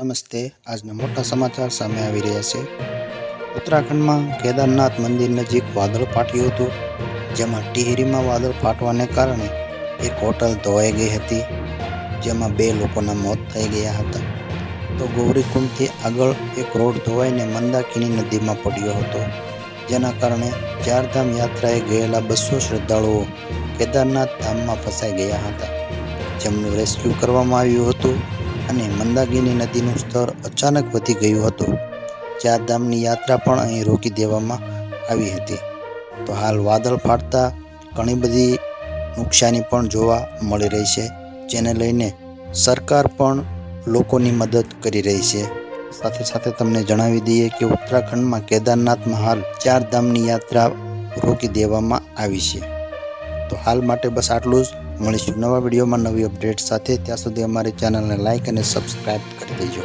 નમસ્તે. આજના મોટા સમાચાર સામે આવી રહ્યા છે. ઉત્તરાખંડમાં કેદારનાથ મંદિર નજીક વાદળ ફાટ્યું હતું, જેમાં ટિહરીમાં વાદળ ફાટવાને કારણે એક હોટલ ધોવાઈ ગઈ હતી, જેમાં બે લોકોના મોત થઈ ગયા હતા. તો ગૌરીકુંડથી આગળ એક રોડ ધોવાઈને મંદાકિની નદીમાં પડ્યો હતો, જેના કારણે ચારધામ યાત્રાએ ગયેલા બસો શ્રદ્ધાળુઓ કેદારનાથ ધામમાં ફસાઈ ગયા હતા. જેમનું રેસ્ક્યુ કરવામાં આવ્યું હતું અને મંદાકિની નદીનું સ્તર અચાનક વધી ગયું હતું. ચારધામની યાત્રા પણ અહીં રોકી દેવામાં આવી હતી. તો હાલ વાદળ ફાટતા ઘણી બધી નુકસાની પણ જોવા મળી રહી છે, જેને લઈને સરકાર પણ લોકોની મદદ કરી રહી છે. સાથે સાથે તમને જણાવી દઈએ કે ઉત્તરાખંડમાં કેદારનાથમાં હાલ ચાર ધામની યાત્રા રોકી દેવામાં આવી છે. તો હાલ માટે બસ આટલું જ. મળીશું નવા વિડીયોમાં નવી અપડેટ સાથે. ત્યાં સુધી અમારી ચેનલને લાઇક અને સબસ્ક્રાઈબ કરી દેજો.